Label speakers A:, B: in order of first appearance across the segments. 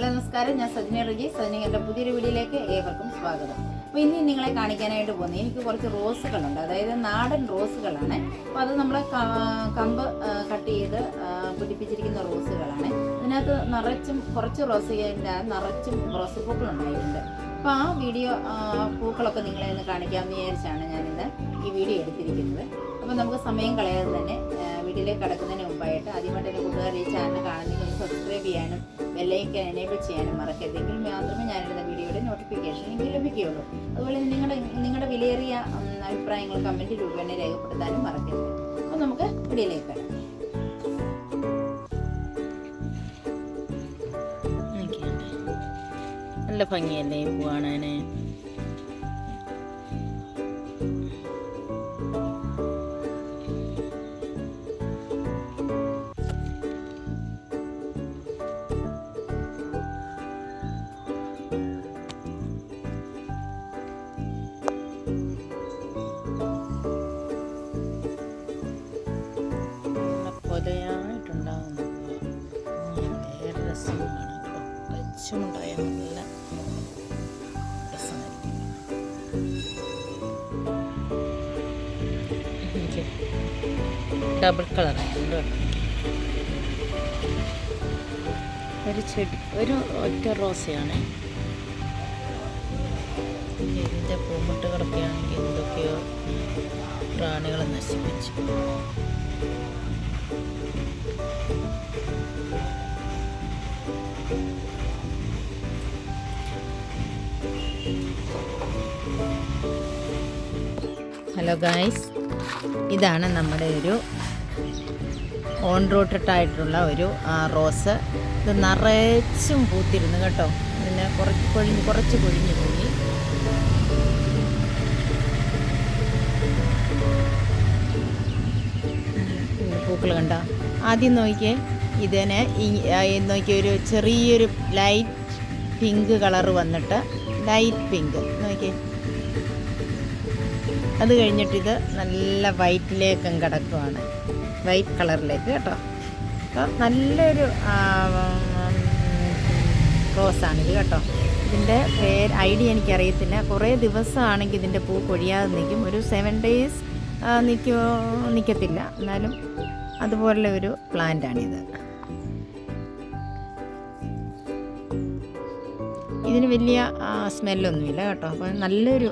A: Hello നമസ്കാരം. ഞാൻ സജിന റജി സജിന എന്റെ പുതിയൊരു വീഡിയോയിലേക്ക് ഏവർക്കും സ്വാഗതം. അപ്പോൾ ഇന്ന് നിങ്ങളെ കാണിക്കാനായിട്ട് പോകുന്നത് എനിക്ക് കുറച്ച് റോസുകളുണ്ട്. അതായത് നാടൻ റോസുകളാണ്. അപ്പോൾ അത് നമ്മൾ കമ്പ് കട്ട് ചെയ്ത് പിടിപ്പിച്ചിരിക്കുന്ന റോസുകളാണ്. അതിനകത്ത് നിറച്ചും കുറച്ച് റോസിന്റെ നിറച്ചും റോസ് പൂക്കളുണ്ടായിട്ടുണ്ട്. അപ്പോൾ ആ വീഡിയോ പൂക്കളൊക്കെ നിങ്ങളെ ഒന്ന് കാണിക്കാമെന്ന് വിചാരിച്ചാണ് ഞാനിന്ന് ഈ വീഡിയോ എടുത്തിരിക്കുന്നത്. അപ്പോൾ നമുക്ക് സമയം കളയാതെ തന്നെ വീഡിയോയിലേക്ക് കടക്കുന്നതിന് മുമ്പായിട്ട് ആദ്യമായിട്ട് എന്റെ കൂട്ടുകാർ ഈ ചാനൽ കാണുന്നെങ്കിൽ ഒന്ന് സബ്സ്ക്രൈബ് ചെയ്യാനും ബെല്ലൈക്കൻ എനേബിൾ ചെയ്യാനും മറക്കരുതെങ്കിൽ മാത്രമേ ഞാനിടുന്ന വീഡിയോയുടെ നോട്ടിഫിക്കേഷൻ എനിക്ക് ലഭിക്കുകയുള്ളൂ. അതുപോലെ നിങ്ങളുടെ നിങ്ങളുടെ വിലയേറിയ അഭിപ്രായങ്ങൾ കമന്റ് രൂപേണ രേഖപ്പെടുത്താനും മറക്കരുത്. അപ്പോൾ നമുക്ക് വീഡിയോയിലേക്ക് കടക്കാം
B: നല്ല ഭംഗിയല്ലേ ഈ കേട്ടോ ടച്ചുണ്ടായ നല്ല ഡബിൾ കളർ ഒരു ചെടി ഒരു ഒറ്റ റോസയാണ്. ഇതിന്റെ പൂമുട്ടുകളൊക്കെ ആണെങ്കിൽ എന്തൊക്കെയോ പ്രാണികളെ നശിപ്പിച്ചു. ഹലോ ഗായ്സ് ഇതാണ് നമ്മുടെ ഒരു ഓൺ റൂട്ടഡ് ആയിട്ടുള്ള ഒരു റോസ്. ഇത് നിറച്ചും പൂത്തിരുന്നു കേട്ടോ. പിന്നെ കുറച്ച് കൊഴിഞ്ഞ് കുറച്ച് കൊഴിഞ്ഞു പോയി. പൂക്കൾ കണ്ട? ആദ്യം നോക്കിയേ. ഇതിനെ ഒരു ചെറിയൊരു ലൈറ്റ് പിങ്ക് കളർ വന്നിട്ട് ലൈറ്റ് പിങ്ക് നോക്കി അത് കഴിഞ്ഞിട്ട് ഇത് നല്ല വൈറ്റിലേക്കും കിടക്കുവാണ്. വൈറ്റ് കളറിലേക്ക് കേട്ടോ. അപ്പോൾ നല്ലൊരു റോസാണിത് കേട്ടോ. ഇതിന്റെ പേര് ഐഡിയ എനിക്കറിയത്തില്ല. കുറേ ദിവസമാണെങ്കിൽ ഇതിന്റെ പൂ കൊഴിയാതെ നിൽക്കും. ഒരു സെവൻ ഡേയ്സ് നിൽക്കോ നിൽക്കത്തില്ല. എന്നാലും അതുപോലെ ഒരു പ്ലാന്റാണിത് ഇതിന് വലിയ സ്മെല്ലൊന്നുമില്ല കേട്ടോ. അപ്പോൾ നല്ലൊരു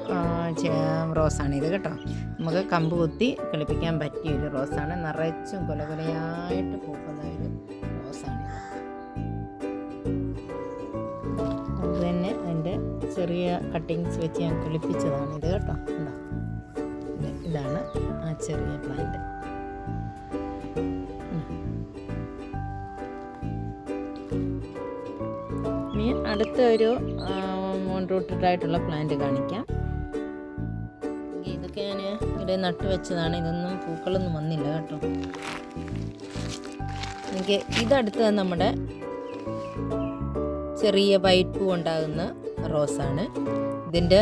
B: റോസാണ് ഇത് കേട്ടോ. നമുക്ക് കമ്പ് കുത്തി കിളിപ്പിക്കാൻ പറ്റിയ ഒരു റോസാണ്. നിറച്ചും കൊല കൊലയായിട്ട് പൂക്കുന്ന ഒരു റോസാണ് അത് തന്നെ അതിന്റെ ചെറിയ കട്ടിങ്സ് വെച്ച് ഞാൻ കിളിപ്പിച്ചതാണ് ഇത് കേട്ടോ. ഇതാണ് ആ ചെറിയ പ്ലാന്റ്. അടുത്ത ഒരു റൂട്ടഡ് ആയിട്ടുള്ള പ്ലാന്റ് കാണിക്കാം. ഇതൊക്കെ ഞാൻ ഇവിടെ നട്ടു വെച്ചതാണ്. ഇതൊന്നും പൂക്കളൊന്നും വന്നില്ല കേട്ടോ. എനിക്ക് ഇതടുത്ത് നമ്മുടെ ചെറിയ വൈറ്റ് പൂ ഉണ്ടാകുന്ന റോസാണ് ഇതിന്റെ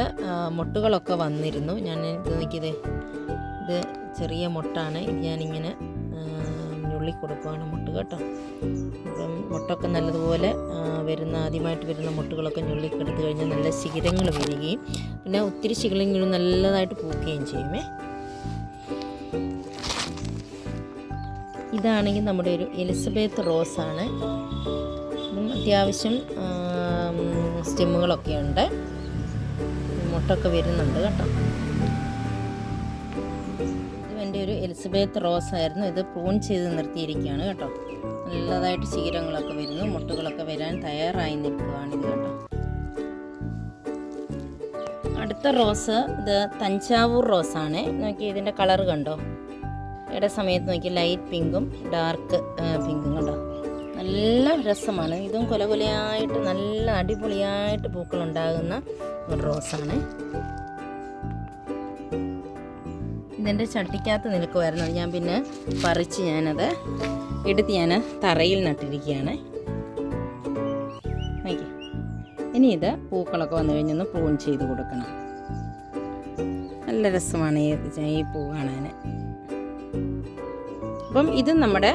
B: മുട്ടുകളൊക്കെ വന്നിരുന്നു. ഞാൻ ഇത് നോക്കിയതേ ഇത് ചെറിയ മുട്ടാണ്. ഞാനിങ്ങനെ ആ, കൊടുക്കുകയാണ് മുട്ട കേട്ടോ. അപ്പം മുട്ടൊക്കെ നല്ലതുപോലെ വരുന്ന ആദ്യമായിട്ട് വരുന്ന മുട്ടുകളൊക്കെ ഞുള്ളിക്കെടുത്ത് കഴിഞ്ഞാൽ നല്ല ശിഖരങ്ങൾ വരികയും പിന്നെ ഒത്തിരി ശിഖരങ്ങൾ നല്ലതായിട്ട് പൂക്കുകയും ചെയ്യുമേ. ഇതാണെങ്കിൽ നമ്മുടെ ഒരു എലിസബത്ത് റോസാണ്. അത്യാവശ്യം സ്റ്റെമ്മുകളൊക്കെ ഉണ്ട്. മുട്ടൊക്കെ വരുന്നുണ്ട് കേട്ടോ. ഇത് ഒരു എലിസബത്ത് റോസ് ആയിരുന്നു. ഇത് പ്രൂൺ ചെയ്ത് നിർത്തിയിരിക്കുകയാണ് കേട്ടോ. നല്ലതായിട്ട് ശീലങ്ങളൊക്കെ വരുന്നു. മുട്ടുകളൊക്കെ വരാൻ തയ്യാറായി നിൽക്കുകയാണിത് കേട്ടോ. അടുത്ത റോസ് ഇത് തഞ്ചാവൂർ റോസാണ് നോക്കി ഇതിന്റെ കളർ കണ്ടോ? ഇട സമയത്ത് നോക്കി ലൈറ്റ് പിങ്കും ഡാർക്ക് പിങ്കും കണ്ടോ? നല്ല രസമാണ്. ഇതും കൊലകൊലയായിട്ട് നല്ല അടിപൊളിയായിട്ട് പൂക്കളുണ്ടാകുന്ന ഒരു റോസാണ്. ഇതിന്റെ ചട്ടിക്കകത്ത് നിൽക്കുമായിരുന്നു ഞാൻ പിന്നെ പറിച്ച് ഞാനത് എടുത്ത് ഞാൻ തറയിൽ നട്ടിരിക്കുകയാണ്. ഇനി ഇത് പൂക്കളൊക്കെ വന്നു കഴിഞ്ഞൊന്ന് പ്രൂൺ ചെയ്ത് കൊടുക്കണം. നല്ല രസമാണ് ഈ ഈ പൂ കാണാൻ അപ്പം ഇത് നമ്മുടെ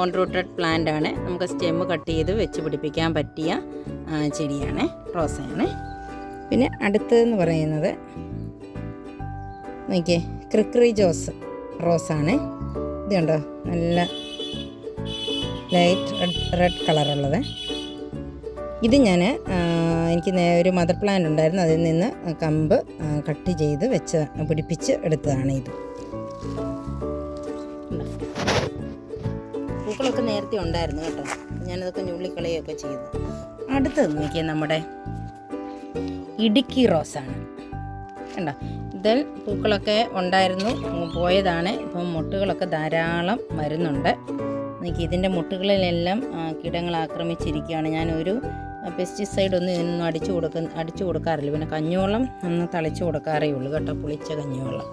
B: ഓൺ
A: റൂട്ടഡ് പ്ലാന്റ് ആണ്. നമുക്ക് സ്റ്റെമ്മ് കട്ട് ചെയ്ത് വെച്ച് പിടിപ്പിക്കാൻ പറ്റിയ ചെടിയാണ് റോസയാണ്. പിന്നെ അടുത്തതെന്ന് പറയുന്നത് നോക്കിയേ ക്രിക്രി ജോസ് റോസാണ്. ഇത് കണ്ടോ നല്ല ലൈറ്റ് റെഡ് റെഡ് കളറുള്ളത്. ഇത് ഞാൻ എനിക്ക് ഒരു മദർ പ്ലാന്റ് ഉണ്ടായിരുന്നു. അതിൽ നിന്ന് കമ്പ് കട്ട് ചെയ്ത് വെച്ച് പിടിപ്പിച്ച് എടുത്തതാണ് ഇത്. പൂക്കളൊക്കെ നേരത്തെ ഉണ്ടായിരുന്നു കേട്ടോ. ഞാനതൊക്കെ ഞുള്ളിക്കളയൊക്കെ ചെയ്തു. അടുത്തത് നോക്കിയാൽ നമ്മുടെ ഇടുക്കി റോസാണ്. കണ്ടോ. ഇതിൽ പൂക്കളൊക്കെ ഉണ്ടായിരുന്നു. പോയതാണ്. ഇപ്പം മുട്ടുകളൊക്കെ ധാരാളം വരുന്നുണ്ട്. എനിക്ക് ഇതിന്റെ മുട്ടുകളിലെല്ലാം കീടങ്ങൾ ആക്രമിച്ചിരിക്കുകയാണ്. ഞാനൊരു പെസ്റ്റിസൈഡ് ഒന്നും ഇതിനൊന്നും അടിച്ചു കൊടുക്ക അടിച്ചു കൊടുക്കാറില്ല. പിന്നെ കഞ്ഞിവെള്ളം ഒന്ന് തളിച്ചു കൊടുക്കാറേ ഉള്ളൂ കേട്ടോ പുളിച്ച കഞ്ഞിവെള്ളം.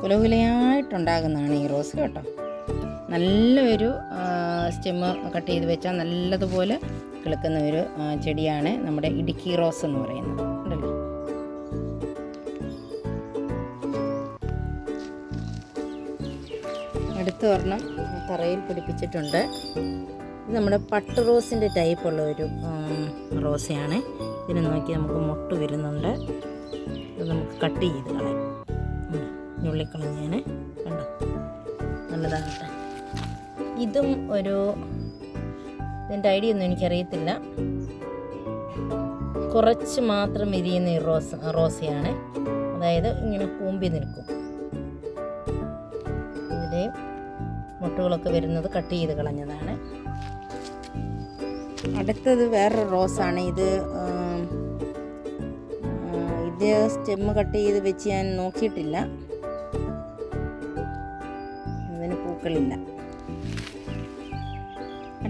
A: കുലകുലയായിട്ടുണ്ടാകുന്നതാണ് ഈ റോസ് കേട്ടോ. നല്ലൊരു സ്റ്റെമ്മ് കട്ട് ചെയ്ത് വെച്ചാൽ നല്ലതുപോലെ കിളുക്കുന്ന ഒരു ചെടിയാണ് നമ്മുടെ ഇടുക്കി റോസ് എന്ന് പറയുന്നത്. അടുത്ത ഒരെണ്ണം തറയിൽ പിടിപ്പിച്ചിട്ടുണ്ട്. ഇത് നമ്മുടെ പട്ട് റോസിന്റെ ടൈപ്പുള്ള ഒരു റോസയാണ്. ഇതിനെ നോക്കി നമുക്ക് മുട്ട് വരുന്നുണ്ട്. ഇത് നമുക്ക് കട്ട് ചെയ്ത് കളയാം. ഉള്ളിക്കളഞ്ഞാണ് കണ്ടോ? നല്ലതാണ് ഇതും ഒരു ഇതിന്റെ ഐഡിയ ഒന്നും എനിക്കറിയത്തില്ല. കുറച്ച് മാത്രം വിരിയുന്ന ഈ റോസ് റോസയാണ്. അതായത് ഇങ്ങനെ കൂമ്പി നിൽക്കും. ഇതിലെ മുട്ടുകളൊക്കെ വരുന്നത് കട്ട് ചെയ്ത് കളഞ്ഞതാണ്. അടുത്തത് വേറൊരു റോസാണ്. ഇത് ഇത് സ്റ്റെമ്മ് കട്ട് ചെയ്ത് വെച്ച് ഞാൻ നോക്കിയിട്ടില്ല. അതിന് പൂക്കളില്ല.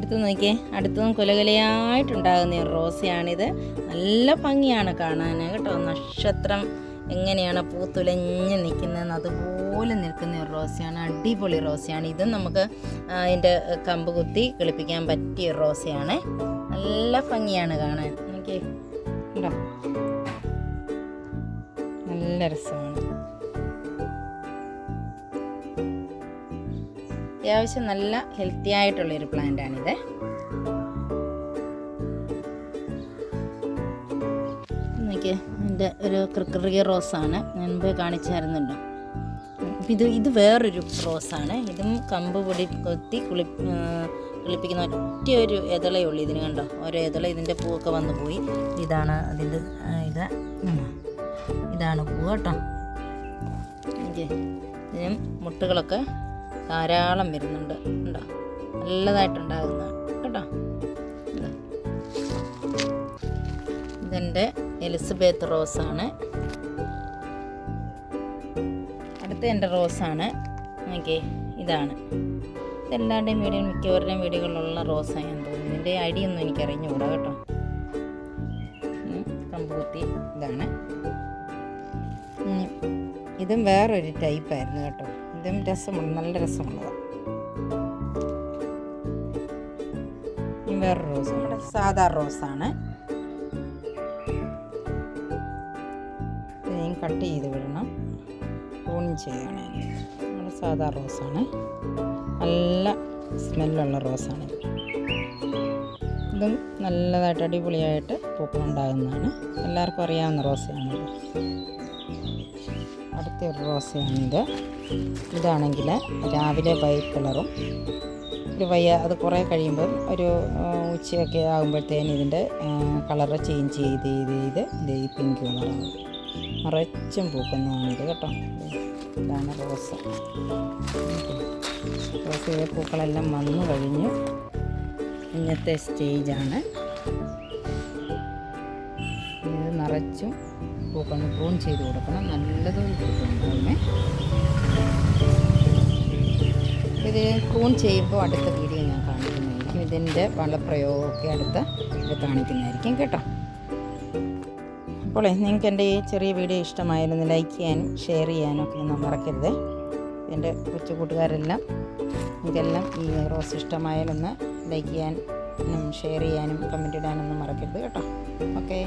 A: അടുത്ത് നോക്കിയേ. അടുത്തതും കുലകുലയായിട്ടുണ്ടാകുന്ന റോസയാണിത്. നല്ല ഭംഗിയാണ് കാണാൻ കേട്ടോ. നക്ഷത്രം എങ്ങനെയാണ് പൂത്തുലഞ്ഞ് നിൽക്കുന്നതെന്ന് അതുപോലെ നിൽക്കുന്ന ഒരു റോസയാണ്. അടിപൊളി റോസയാണ്. ഇതും നമുക്ക് അതിന്റെ കമ്പ് കുത്തി കിളിപ്പിക്കാൻ പറ്റിയ റോസയാണ്. നല്ല ഭംഗിയാണ് കാണാൻ. നോക്കിയേ. കണ്ടോ? നല്ല രസമാണ്. അത്യാവശ്യം നല്ല ഹെൽത്തി ആയിട്ടുള്ളൊരു പ്ലാന്റാണിത് ആണിത്. എന്റെ ഒരു ക്രിക്കറിയ റോസാണ്. മുൻപ് കാണിച്ചായിരുന്നുണ്ടോ ഇത് ഇത് വേറൊരു റോസാണ്. ഇതും കമ്പ് പൊടി കൊത്തി കുളി കുളിപ്പിക്കുന്ന ഒറ്റ ഒരു ഇതളേ ഉള്ളൂ ഇതിന് കണ്ടോ? ഓരോ ഇതള ഇതിന്റെ പൂവൊക്കെ വന്നു പോയി. ഇതാണ് അതിന്റെ ഇത്. ഇതാണ് പൂ കേട്ടോ. ഇതിനും മുട്ടുകളൊക്കെ ധാരാളം വരുന്നുണ്ട്. ഉണ്ടോ നല്ലതായിട്ടുണ്ടാകുന്ന. കേട്ടോ? ഇതാ. ഇതെന്റെ എലിസബത്ത് റോസാണ്. അടുത്ത എന്റെ റോസാണ്. നോക്കിയേ ഇതാണ്. ഇതെല്ലാവരുടെയും വീടുകൾ മിക്കവരുടെയും വീടുകളിലുള്ള ഞാൻ തോന്നുന്നു. ഇതിന്റെ ഐഡിയ ഒന്നും എനിക്ക് അറിഞ്ഞുകൂടാ കേട്ടോ കമ്പൂത്തി ഇതാണ്. ഇതും വേറൊരു ടൈപ്പായിരുന്നു കേട്ടോ. ഇതും രസമാണ് നല്ല രസമുള്ളതാണ് ഇനി വേറൊരു റോസ് നമ്മുടെ സാധാ റോസാണ് ഇതിനെയും കട്ട് ചെയ്ത് വിടണം. പ്രൂണിങ് ചെയ്യണം. നമ്മുടെ സാധാ റോസാണ് നല്ല സ്മെല്ലുള്ള റോസാണ് ഇത്. നല്ലതായിട്ട് അടിപൊളിയായിട്ട് പൂക്കളുണ്ടാകുന്നതാണ് എല്ലാവർക്കും അറിയാവുന്ന റോസയാണിത് അടുത്ത ഒരു റോസയാണിത് ഇതാണെങ്കിൽ രാവിലെ വൈറ്റ് കളറും ഒരു വയ്യ അത് കുറേ കഴിയുമ്പം ഒരു ഉച്ചയൊക്കെ ആകുമ്പോഴത്തേന് ഇതിന്റെ കളറ് ചേഞ്ച് ചെയ്ത് ചെയ്ത് ചെയ്ത് ഇത് ഈ പിങ്ക് കളറാണ്. നിറച്ചും പൂക്കുന്നതാണിത് കേട്ടോ. ഇതാണ് റോസ്. റോസിലെ പൂക്കളെല്ലാം വന്നു കഴിഞ്ഞു ഇന്നത്തെ സ്റ്റേജാണ് ഇത് നിറച്ചും പൂക്കൾ പ്രൂൺ ചെയ്ത് കൊടുക്കണം. നല്ലതും പൂക്കളുണ്ടാവുമേ ഇത് കൂൺ ചെയ്യുമ്പോൾ അടുത്ത വീഡിയോ ഞാൻ കാണിക്കുന്നതായിരിക്കും. ഇതിന്റെ വളപ്രയോഗമൊക്കെ അടുത്ത ഇത് കാണിക്കുന്നതായിരിക്കും കേട്ടോ. അപ്പോൾ നിങ്ങൾക്ക് എന്റെ ഈ ചെറിയ വീഡിയോ ഇഷ്ടമായിരുന്നു ലൈക്ക് ചെയ്യാനും ഷെയർ ചെയ്യാനും ഒക്കെ ഒന്നും മറക്കരുത്. എന്റെ കൊച്ചു കൂട്ടുകാരെല്ലാം നിങ്ങൾക്കെല്ലാം ഈ റോസ് ഇഷ്ടമായാലൊന്ന് ലൈക്ക് ചെയ്യാനും ഷെയർ ചെയ്യാനും കമന്റ് ഇടാനൊന്നും മറക്കരുത് കേട്ടോ. ഓക്കേ